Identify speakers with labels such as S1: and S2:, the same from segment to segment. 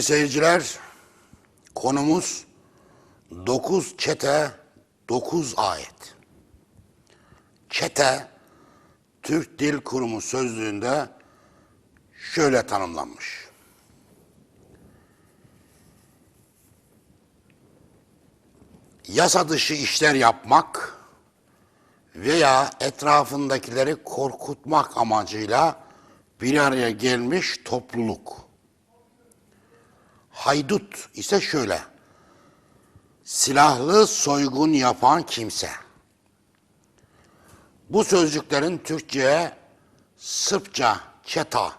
S1: Sevgili seyirciler, konumuz 9 çete, 9 ayet. Çete, Türk Dil Kurumu sözlüğünde şöyle tanımlanmış. Yasa dışı işler yapmak veya etrafındakileri korkutmak amacıyla bir araya gelmiş topluluk. Haydut ise şöyle. Silahlı soygun yapan kimse. Bu sözcüklerin Türkçe'ye Sırpça çeta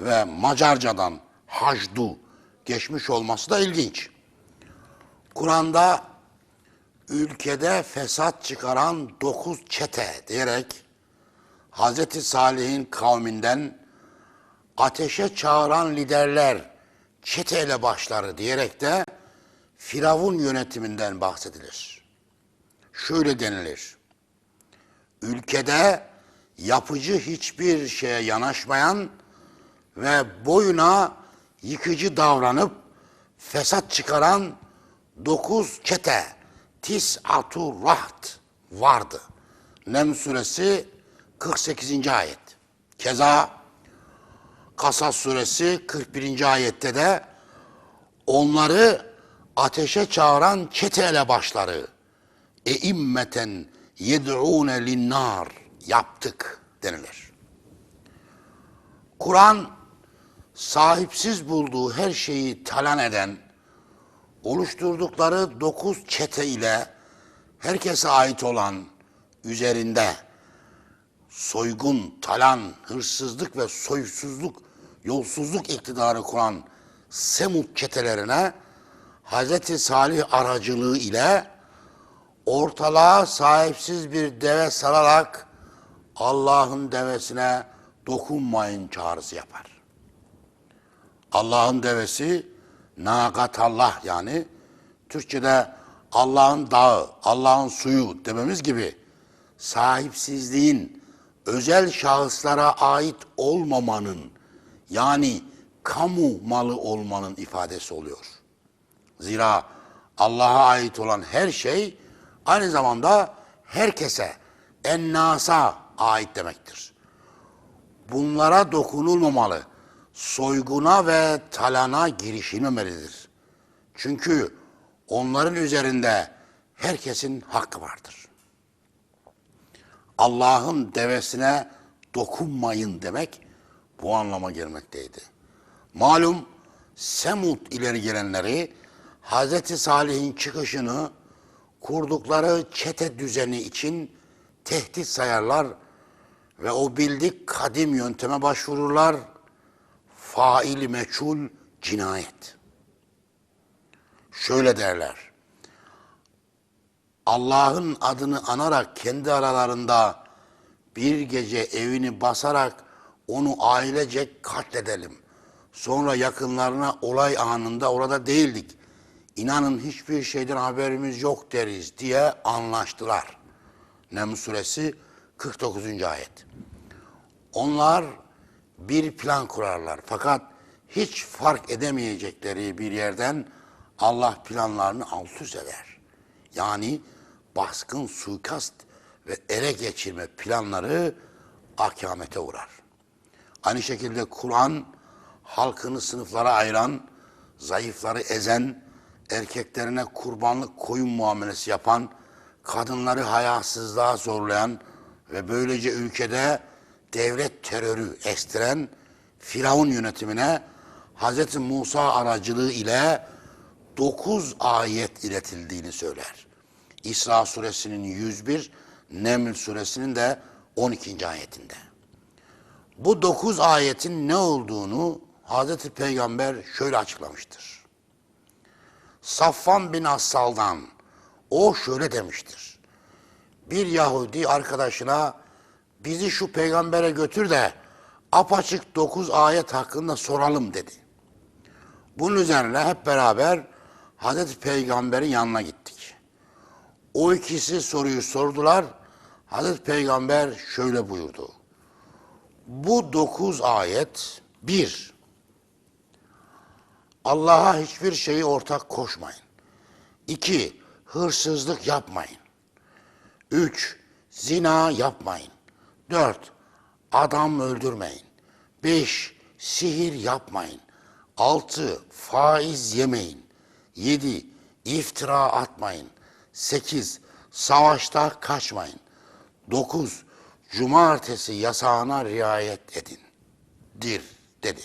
S1: ve Macarcadan hacdu geçmiş olması da ilginç. Kur'an'da ülkede fesat çıkaran dokuz çete diyerek Hz. Salih'in kavminden ateşe çağıran liderler çeteyle başları diyerek de Firavun yönetiminden bahsedilir. Şöyle denilir. Ülkede yapıcı hiçbir şeye yanaşmayan ve boyuna yıkıcı davranıp fesat çıkaran dokuz çete tis'atu raht vardı. Nem suresi 48. ayet. Keza Kasas suresi 41. ayette de onları ateşe çağıran çete elebaşları e immeten yed'ûne linnâr yaptık denilir. Kur'an sahipsiz bulduğu her şeyi talan eden, oluşturdukları dokuz çete ile herkese ait olan üzerinde soygun, talan, hırsızlık ve soysuzluk, yolsuzluk iktidarı kuran Semut çetelerine Hz. Salih aracılığı ile ortalığa sahipsiz bir deve sararak Allah'ın devesine dokunmayın çağrısı yapar. Allah'ın devesi Allah yani Türkçe'de Allah'ın dağı, Allah'ın suyu dememiz gibi sahipsizliğin özel şahıslara ait olmamanın yani kamu malı olmanın ifadesi oluyor. Zira Allah'a ait olan her şey aynı zamanda herkese, ennasa ait demektir. Bunlara dokunulmamalı, soyguna ve talana girişilmemelidir. Çünkü onların üzerinde herkesin hakkı vardır. Allah'ın devesine dokunmayın demek bu anlama gelmekteydi. Malum Semud ileri gelenleri Hz. Salih'in çıkışını kurdukları çete düzeni için tehdit sayarlar ve o bildik kadim yönteme başvururlar. Faili meçhul cinayet. Şöyle derler. Allah'ın adını anarak kendi aralarında bir gece evini basarak onu ailecek katledelim. Sonra yakınlarına olay anında orada değildik. İnanın hiçbir şeyden haberimiz yok deriz diye anlaştılar. Nem suresi 49. ayet. Onlar bir plan kurarlar. Fakat hiç fark edemeyecekleri bir yerden Allah planlarını alt üst eder. Yani baskın, suikast ve ele geçirme planları akamete uğrar. Aynı şekilde Kur'an halkını sınıflara ayıran, zayıfları ezen, erkeklerine kurbanlık koyun muamelesi yapan, kadınları hayasızlığa zorlayan ve böylece ülkede devlet terörü estiren Firavun yönetimine Hz. Musa aracılığı ile 9 ayet iletildiğini söyler. İsra suresinin 101, Neml suresinin de 12. ayetinde. Bu 9 ayetin ne olduğunu Hz. Peygamber şöyle açıklamıştır. Safvan bin Assal'dan o şöyle demiştir. Bir Yahudi arkadaşına bizi şu peygambere götür de apaçık dokuz ayet hakkında soralım dedi. Bunun üzerine hep beraber Hazreti Peygamber'in yanına gittik. O ikisi soruyu sordular. Hazreti Peygamber şöyle buyurdu. Bu dokuz ayet bir, Allah'a hiçbir şeyi ortak koşmayın. İki, hırsızlık yapmayın. Üç, zina yapmayın. Dört, adam öldürmeyin. Beş, sihir yapmayın. Altı, faiz yemeyin. Yedi, iftira atmayın. Sekiz, savaşta kaçmayın. Dokuz, cumartesi yasağına riayet edin. Dir, dedi.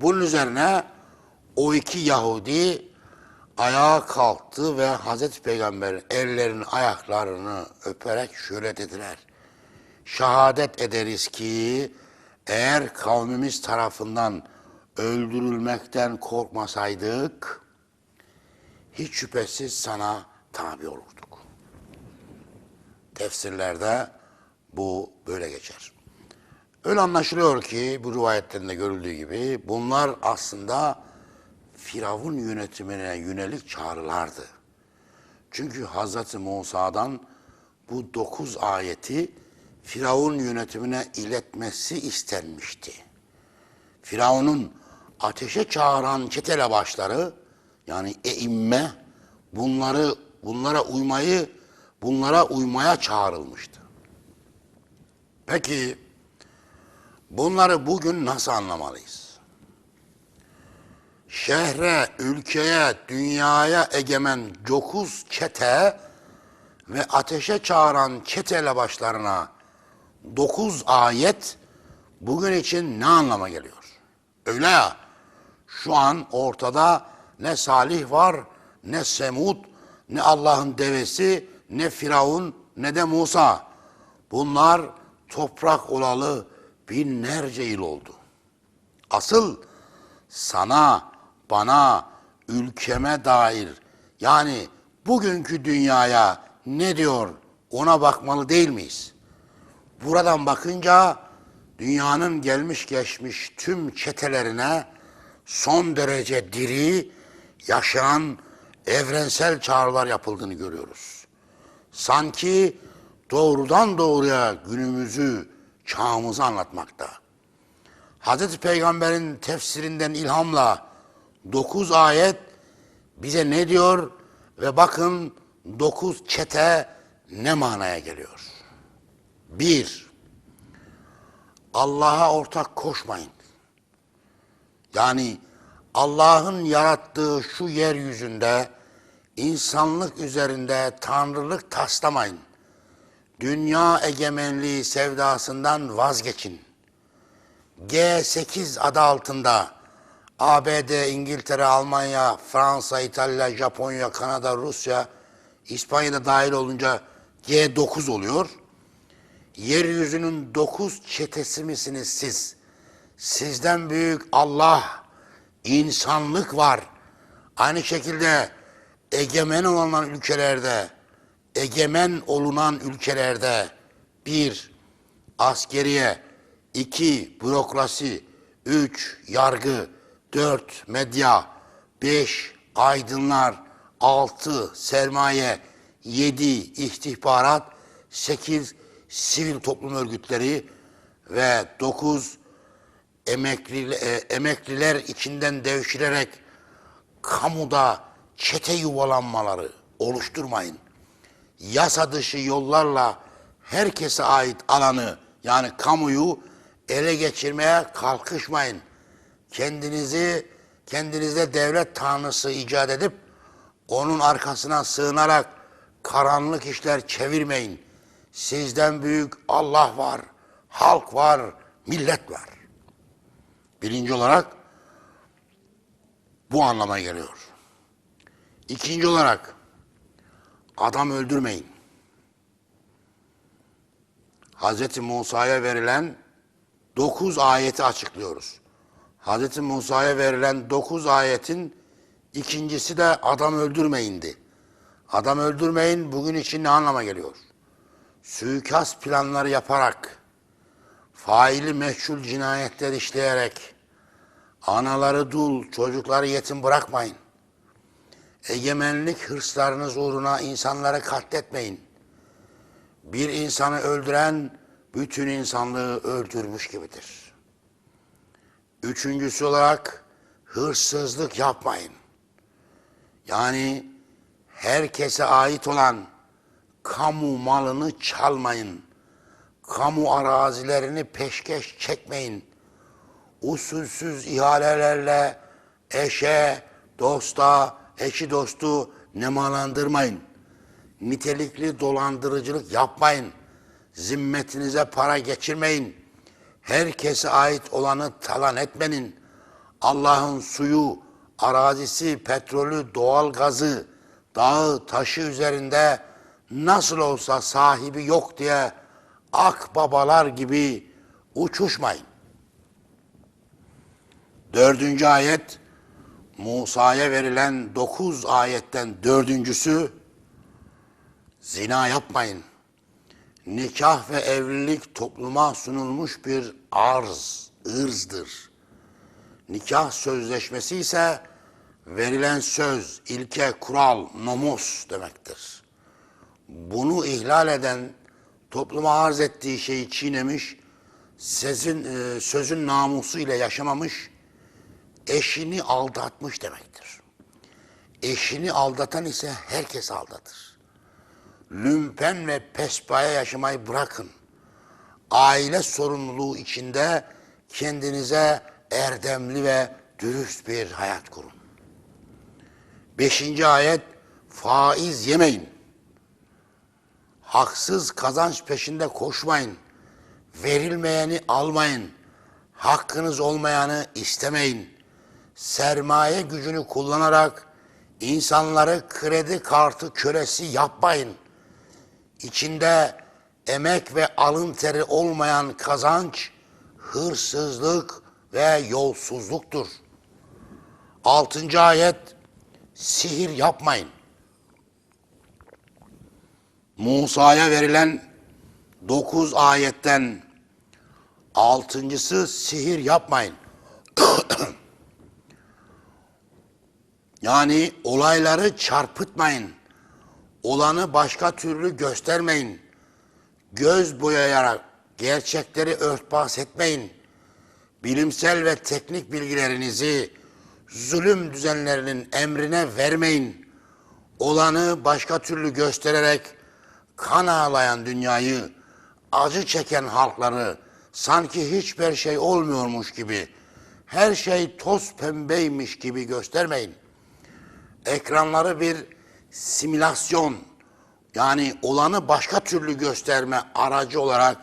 S1: Bunun üzerine o iki Yahudi ayağa kalktı ve Hazreti Peygamber'in ellerini ayaklarını öperek şöyle dediler. Şehadet ederiz ki eğer kavmimiz tarafından öldürülmekten korkmasaydık hiç şüphesiz sana tabi olurduk. Tefsirlerde bu böyle geçer. Öyle anlaşılıyor ki bu rivayetlerinde görüldüğü gibi bunlar aslında Firavun yönetimine yönelik çağrılardı. Çünkü Hz. Musa'dan bu dokuz ayeti Firavun yönetimine iletmesi istenmişti. Firavun'un ateşe çağıran çetele başları yani eimme bunları bunlara uymayı bunlara uymaya çağrılmıştı. Peki bunları bugün nasıl anlamalıyız? Şehre, ülkeye, dünyaya egemen dokuz çete ve ateşe çağıran çetele başlarına dokuz ayet bugün için ne anlama geliyor? Öyle ya, şu an ortada ne Salih var, ne Semud, ne Allah'ın devesi, ne Firavun, ne de Musa. Bunlar toprak olalı binlerce yıl oldu. Asıl sana, bana, ülkeme dair yani bugünkü dünyaya ne diyor ona bakmalı değil miyiz? Buradan bakınca dünyanın gelmiş geçmiş tüm çetelerine son derece diri, yaşayan evrensel çağrılar yapıldığını görüyoruz. Sanki doğrudan doğruya günümüzü, çağımızı anlatmakta. Hazreti Peygamber'in tefsirinden ilhamla dokuz ayet bize ne diyor ve bakın dokuz çete ne manaya geliyor. Bir, Allah'a ortak koşmayın. Yani Allah'ın yarattığı şu yeryüzünde insanlık üzerinde tanrılık taslamayın. Dünya egemenliği sevdasından vazgeçin. G8 adı altında ABD, İngiltere, Almanya, Fransa, İtalya, Japonya, Kanada, Rusya, İspanya'da dahil olunca G9 oluyor. Yeryüzünün dokuz çetesi misiniz siz? Sizden büyük Allah, insanlık var. Aynı şekilde egemen olan ülkelerde, egemen olunan ülkelerde bir, askeriye, iki, bürokrasi, üç, yargı, dört, medya, beş, aydınlar, altı, sermaye, yedi, istihbarat, sekiz, sivil toplum örgütleri ve dokuz, emekli, e, emekliler içinden devşirerek kamuda çete yuvalanmaları oluşturmayın. Yasa dışı yollarla herkese ait alanı yani kamuyu ele geçirmeye kalkışmayın. Kendinizi kendinizde devlet tanrısı icat edip onun arkasına sığınarak karanlık işler çevirmeyin. Sizden büyük Allah var, halk var, millet var. Birinci olarak bu anlama geliyor. İkinci olarak adam öldürmeyin. Hz. Musa'ya verilen dokuz ayeti açıklıyoruz. Hz. Musa'ya verilen dokuz ayetin ikincisi de adam öldürmeyindi. Adam öldürmeyin bugün için ne anlama geliyor? Suikast planları yaparak, faili meçhul cinayetler işleyerek, anaları dul, çocukları yetim bırakmayın. Egemenlik hırslarınız uğruna insanları katletmeyin. Bir insanı öldüren bütün insanlığı öldürmüş gibidir. Üçüncüsü olarak hırsızlık yapmayın. Yani herkese ait olan kamu malını çalmayın. Kamu arazilerini peşkeş çekmeyin. Usulsüz ihalelerle eşe, dosta, eşi dostu nemalandırmayın. Nitelikli dolandırıcılık yapmayın. Zimmetinize para geçirmeyin. Herkese ait olanı talan etmenin. Allah'ın suyu, arazisi, petrolü, doğal gazı, dağı, taşı üzerinde nasıl olsa sahibi yok diye akbabalar gibi uçuşmayın. Dördüncü ayet, Musa'ya verilen dokuz ayetten dördüncüsü, zina yapmayın. Nikah ve evlilik topluma sunulmuş bir arz, ırzdır. Nikah sözleşmesi ise verilen söz, ilke, kural, nomos demektir. Bunu ihlal eden, topluma arz ettiği şeyi çiğnemiş, sözün, e, sözün namusu ile yaşamamış, eşini aldatmış demektir. Eşini aldatan ise herkes aldatır. Lümpen ve pespaya yaşamayı bırakın. Aile sorumluluğu içinde kendinize erdemli ve dürüst bir hayat kurun. Beşinci ayet, faiz yemeyin. Haksız kazanç peşinde koşmayın. Verilmeyeni almayın. Hakkınız olmayanı istemeyin. Sermaye gücünü kullanarak insanları kredi kartı kölesi yapmayın. İçinde emek ve alın teri olmayan kazanç, hırsızlık ve yolsuzluktur. Altıncı ayet, sihir yapmayın. Musa'ya verilen dokuz ayetten altıncısı sihir yapmayın. yani olayları çarpıtmayın. Olanı başka türlü göstermeyin. Göz boyayarak gerçekleri örtbas etmeyin. Bilimsel ve teknik bilgilerinizi zulüm düzenlerinin emrine vermeyin. Olanı başka türlü göstererek kan ağlayan dünyayı, acı çeken halkları sanki hiçbir şey olmuyormuş gibi, her şey toz pembeymiş gibi göstermeyin. Ekranları bir simülasyon, yani olanı başka türlü gösterme aracı olarak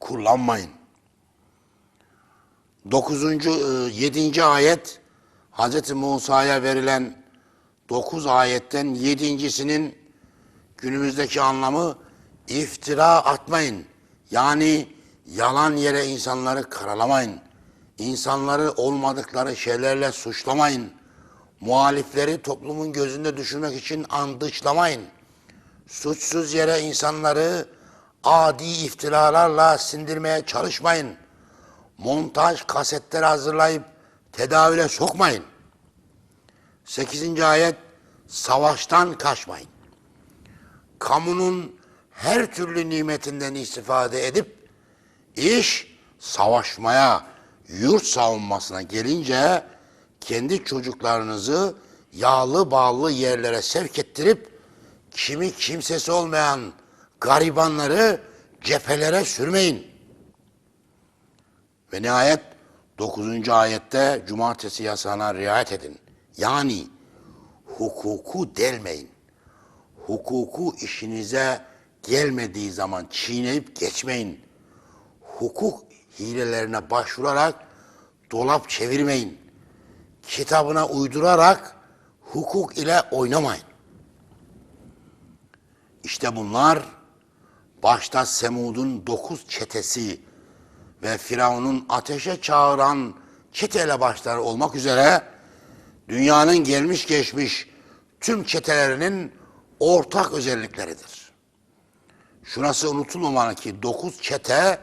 S1: kullanmayın. Dokuzuncu, e, yedinci ayet, Hz. Musa'ya verilen dokuz ayetten yedincisinin günümüzdeki anlamı iftira atmayın. Yani yalan yere insanları karalamayın. İnsanları olmadıkları şeylerle suçlamayın. Muhalifleri toplumun gözünde düşürmek için andıçlamayın. Suçsuz yere insanları adi iftiralarla sindirmeye çalışmayın. Montaj kasetler hazırlayıp tedavüle sokmayın. Sekizinci ayet savaştan kaçmayın kamunun her türlü nimetinden istifade edip iş savaşmaya, yurt savunmasına gelince kendi çocuklarınızı yağlı bağlı yerlere sevk ettirip kimi kimsesi olmayan garibanları cephelere sürmeyin. Ve nihayet 9. ayette cumartesi yasağına riayet edin. Yani hukuku delmeyin hukuku işinize gelmediği zaman çiğneyip geçmeyin. Hukuk hilelerine başvurarak dolap çevirmeyin. Kitabına uydurarak hukuk ile oynamayın. İşte bunlar başta Semud'un dokuz çetesi ve Firavun'un ateşe çağıran çetele başları olmak üzere dünyanın gelmiş geçmiş tüm çetelerinin ortak özellikleridir. Şurası unutulmamalı ki dokuz çete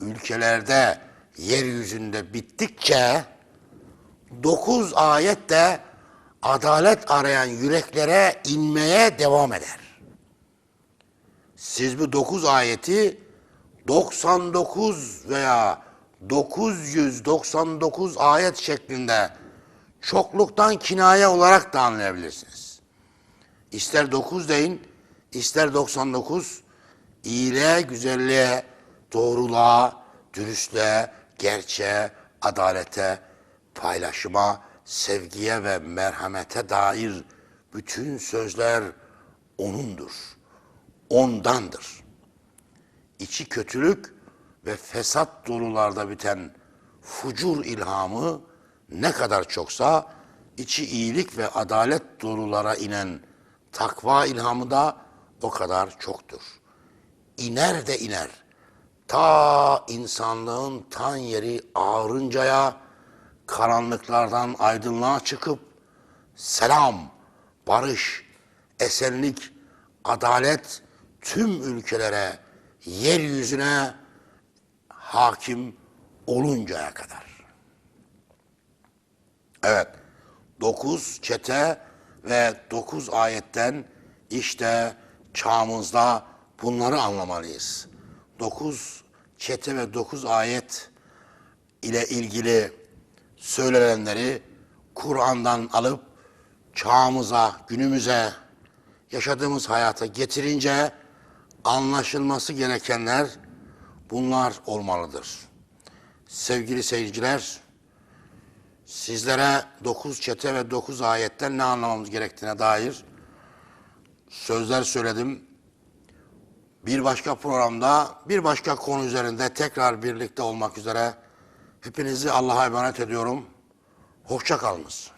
S1: ülkelerde yeryüzünde bittikçe dokuz ayet de adalet arayan yüreklere inmeye devam eder. Siz bu dokuz ayeti 99 veya 999 ayet şeklinde çokluktan kinaye olarak da anlayabilirsiniz. İster 9 deyin, ister 99, iyiliğe, güzelliğe, doğruluğa, dürüstlüğe, gerçeğe, adalete, paylaşıma, sevgiye ve merhamete dair bütün sözler O'nundur. Ondandır. İçi kötülük ve fesat dolularda biten fucur ilhamı ne kadar çoksa içi iyilik ve adalet dolulara inen takva ilhamı da o kadar çoktur. İner de iner. Ta insanlığın tan yeri ağrıncaya karanlıklardan aydınlığa çıkıp selam, barış, esenlik, adalet tüm ülkelere, yeryüzüne hakim oluncaya kadar. Evet, dokuz çete ve dokuz ayetten işte çağımızda bunları anlamalıyız. Dokuz çete ve dokuz ayet ile ilgili söylenenleri Kur'an'dan alıp çağımıza, günümüze, yaşadığımız hayata getirince anlaşılması gerekenler bunlar olmalıdır. Sevgili seyirciler, sizlere dokuz çete ve dokuz ayetten ne anlamamız gerektiğine dair sözler söyledim. Bir başka programda, bir başka konu üzerinde tekrar birlikte olmak üzere hepinizi Allah'a emanet ediyorum. Hoşça kalınız.